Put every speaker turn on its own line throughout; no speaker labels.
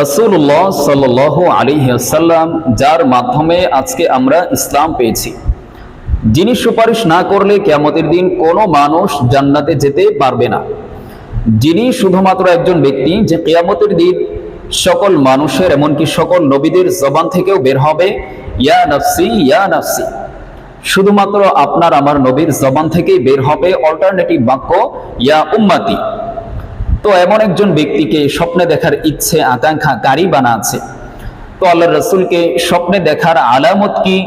রসুল্লাহ সাল আলিহাসাল্লাম যার মাধ্যমে আজকে আমরা ইসলাম পেয়েছি। যিনি সুপারিশ না করলে কেয়ামতের দিন কোনো মানুষ জান্নাতে যেতে পারবে না। যিনি শুধুমাত্র একজন ব্যক্তি যে কেয়ামতের দিন সকল মানুষের, এমনকি সকল নবীদের জবান থেকেও বের হবে, ইয়া নফসি ইয়া নফসি। শুধুমাত্র আপনার, আমার নবীর জবান থেকেই বের হবে অল্টারনেটিভ বাক্য, ইয়া উম্মাতি। তো এমন একজন ব্যক্তিকে স্বপ্নে দেখার ইচ্ছে, আকাঙ্ক্ষা কারি বানা আছে? তো আল্লাহ রসুলকে স্বপ্নে দেখার আলামত কি?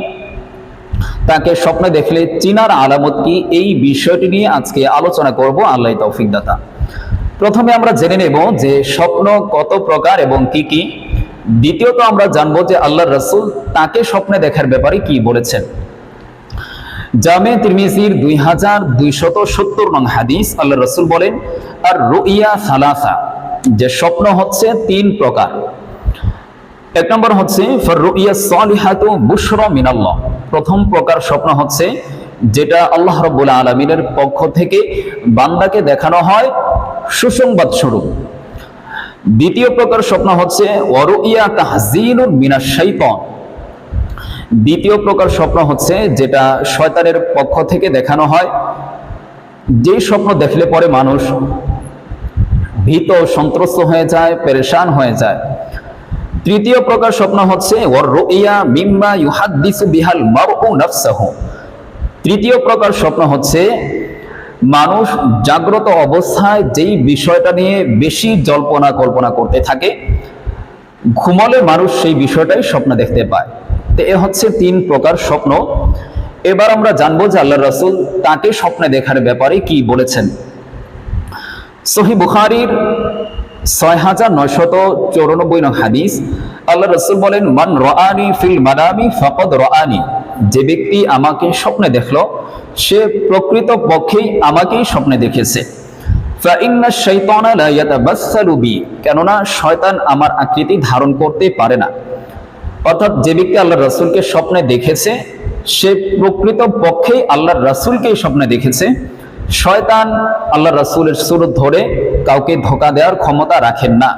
তাকে স্বপ্নে দেখলে চিনার আলামত কি? এই বিষয়টি নিয়ে আজকে আলোচনা করব। আল্লাহ তৌফিক দাতা। প্রথমে আমরা জেনে নেব যে স্বপ্ন কত প্রকার এবং কি কি। দ্বিতীয়ত আমরা জানব যে আল্লাহ রসুল তাকে স্বপ্নে দেখার ব্যাপারে কি বলেছেন। জামে তিরমিজির দুই হাজার দুইশত সত্তর নং হাদিস আল্লাহ রসুল বলেন আর রুইয়া সালাসা যে স্বপ্ন হচ্ছে তিন প্রকার। এক নম্বর হচ্ছে বুশর প্রথম প্রকার স্বপ্ন হচ্ছে, যেটা আল্লাহ রব্বুল আলমিনের পক্ষ থেকে বান্দাকে দেখানো হয় সুসংবাদ স্বরূপ। দ্বিতীয় প্রকার স্বপ্ন হচ্ছে, ওয়ারুইয়া তাহজিনুল মিনা শৈতন দ্বিতীয় প্রকার স্বপ্ন হচ্ছে যেটা শয়তানের পক্ষ থেকে দেখানো হয়। যেই স্বপ্ন দেখলে পরে মানুষ ভীত, সন্ত্রস্ত হয়ে যায়, পেরেশান হয়ে যায়। তৃতীয় প্রকার স্বপ্ন হচ্ছে ওর রুইয়া মিম্মা ইউহাদ্দিসু বিহাল মারউ নাফসাহু। তৃতীয় প্রকার স্বপ্ন হচ্ছে, মানুষ জাগ্রত অবস্থায় যেই বিষয়টা নিয়ে বেশি জল্পনা কল্পনা করতে থাকে, ঘুমলে মানুষ সেই বিষয়টাই স্বপ্ন দেখতে পায়। তো এ হচ্ছে তিন প্রকার স্বপ্ন। এবার আমরা জানব যে আল্লাহ রসুল তাকে স্বপ্নে দেখার ব্যাপারে কি বলেছেন। সহি বুখারির ছয় হাজার নয়শত চৌরানব্বই নং হাদিস আল্লাহ রসুল বলেন, মান রানি ফিল মাদামি ফকদ রানি যে ব্যক্তি আমাকে স্বপ্নে দেখল, সে প্রকৃত পক্ষেই আমাকেই স্বপ্নে দেখেছে। কেননা শয়তান আমার আকৃতি ধারণ করতে পারে না। অর্থাৎ যে ব্যক্তি আল্লাহ রসুলকে স্বপ্নে দেখেছে, সে প্রকৃত পক্ষেই আল্লাহ রসুলকেই স্বপ্নে দেখেছে। শয়তান আল্লাহ রসুলের সুরত ধরে কাউকে ধোকা দেওয়ার ক্ষমতা রাখেন না।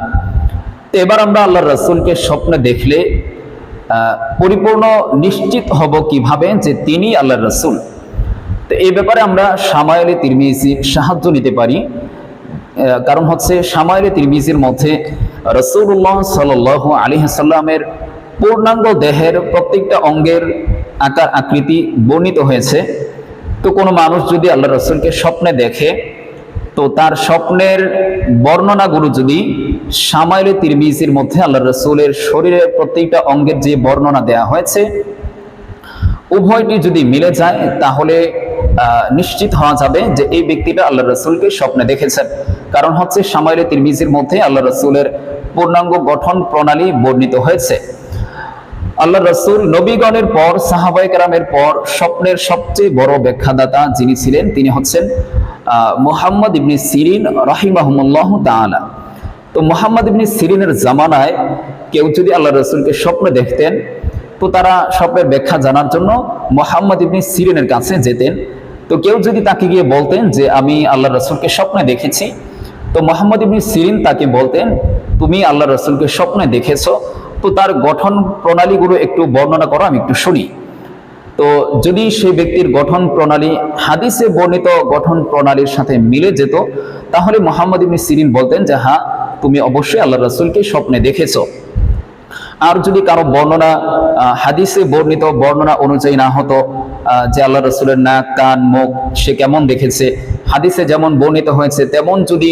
তো এবার আমরা আল্লাহ রসুলকে স্বপ্নে দেখলে পরিপূর্ণ নিশ্চিত হব কীভাবে যে তিনি আল্লাহ রসুল। তো এই ব্যাপারে আমরা সামায়ালে তিরমিজির সাহায্য নিতে পারি। কারণ হচ্ছে সামায়ালে তিরমিজির মধ্যে রসুল্লাহ সাল আলী সাল্লামের পূর্ণাঙ্গ দেহের প্রত্যেকটা অঙ্গের আকার আকৃতি বর্ণিত হয়েছে। তো কোনো মানুষ যদি আল্লাহ রসুলকে স্বপ্নে দেখে, তো তার স্বপ্নের বর্ণনাগুলো যদি সামাইলে তিরমিজির মধ্যে আল্লাহ রসুলের শরীরের প্রত্যেকটা অঙ্গের যে বর্ণনা দেয়া হয়েছে, উভয়টি যদি মিলে যায়, তাহলে নিশ্চিত হওয়া যাবে যে এই ব্যক্তিটা আল্লাহ রসুলকে স্বপ্নে দেখেছেন কারণ হচ্ছে সামাইলে তিরমিজির মধ্যে আল্লাহ রসুলের পূর্ণাঙ্গ গঠন প্রণালী বর্ণিত হয়েছে। আল্লাহ রসুল নবীগণের পর সাহাবাই কালামের পর স্বপ্নের সবচেয়ে বড় ব্যাখ্যাদাতা যিনি ছিলেন, তিনি হচ্ছেন মোহাম্মদ ইবনি সিরিন রাহিমাহমুল্লাহ তালা তো মোহাম্মদ ইবনি সিরিনের জামানায় কেউ যদি আল্লাহ রসুলকে স্বপ্নে দেখতেন, তো তারা স্বপ্নের ব্যাখ্যা জানার জন্য মোহাম্মদ ইবনি সিরিনের কাছে যেতেন। তো কেউ যদি তাকে গিয়ে বলতেন যে, আমি আল্লাহ রসুলকে স্বপ্নে দেখেছি, তো মোহাম্মদ ইবনি সিরিন তাকে বলতেন, তুমি আল্লাহ রসুলকে স্বপ্নে দেখেছ তো তার গঠন প্রণালীগুলো একটু বর্ণনা করো, আমি একটু শুনি। তো যদি সেই ব্যক্তির গঠন প্রণালী হাদিসে বর্ণিত গঠন প্রণালীর সাথে মিলে যেত, তাহলে মোহাম্মদ ইবনি সিরিন বলতেন যে হ্যাঁ তুমি অবশ্যই আল্লাহ রসুলকে স্বপ্নে দেখেছ। আর যদি কারও বর্ণনা হাদিসে বর্ণিত বর্ণনা অনুযায়ী না হতো যে আল্লাহ রসুলের নাক, কান, মুখ সে কেমন দেখেছে, হাদিসে যেমন বর্ণিত হয়েছে, তেমন যদি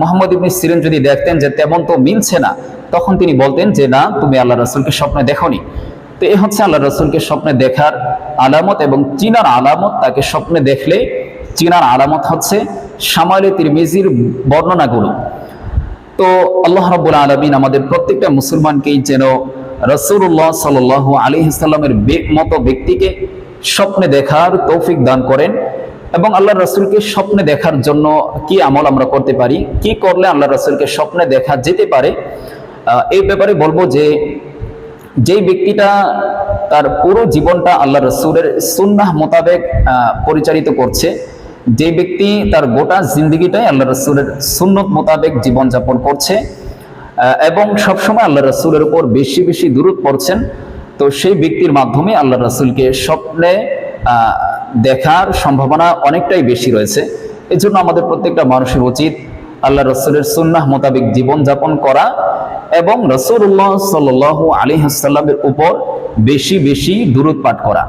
মোহাম্মদ ইবনি সিরিন যদি দেখতেন যে, তেমন তো মিলছে না। তখন তিনি বলতেন যে, না, তুমি আল্লাহ রসুলকে স্বপ্নে দেখনি। তো এ হচ্ছে আল্লাহ রসুলকে স্বপ্নে দেখার আলামত এবং চিনার আলামত তাকে স্বপ্নে দেখলে চিনার আলামত হচ্ছে সামালে তিরমিজির বর্ণনাগুলো। তো আল্লাহ রব্বুল আলমিন আমাদের প্রত্যেকটা মুসলমানকেই যেন রসুল্লাহ সাল আলী ইসলামের মতো ব্যক্তিকে স্বপ্নে দেখার তৌফিক দান করেন এবং আল্লাহ রসুলকে স্বপ্নে দেখার জন্য কি আমল আমরা করতে পারি, কি করলে আল্লাহ রসুলকে স্বপ্নে দেখা যেতে পারে এই ব্যাপারে বলব যে যেই ব্যক্তিটা তার পুরো জীবনটা আল্লাহ রসুলের সুন্নাহ মোতাবেক পরিচালিত করছে যে ব্যক্তি তার গোটা জিন্দগিটাই আল্লাহ রসুলের সুন্নত মোতাবেক জীবনযাপন করছে এবং সবসময় আল্লাহ রসুলের উপর বেশি বেশি দূরত পড়ছেন, তো সেই ব্যক্তির মাধ্যমে আল্লাহ রসুলকে স্বপ্নে দেখার সম্ভাবনা অনেকটাই বেশি রয়েছে। এজন্য আমাদের প্রত্যেকটা মানুষের উচিত আল্লাহ রসুলের সুন্নাহ মোতাবেক জীবনযাপন করা এবং রসুল্লাহ সাল আলী হাসাল্লামের উপর বেশি বেশি দূরত পাঠ করা।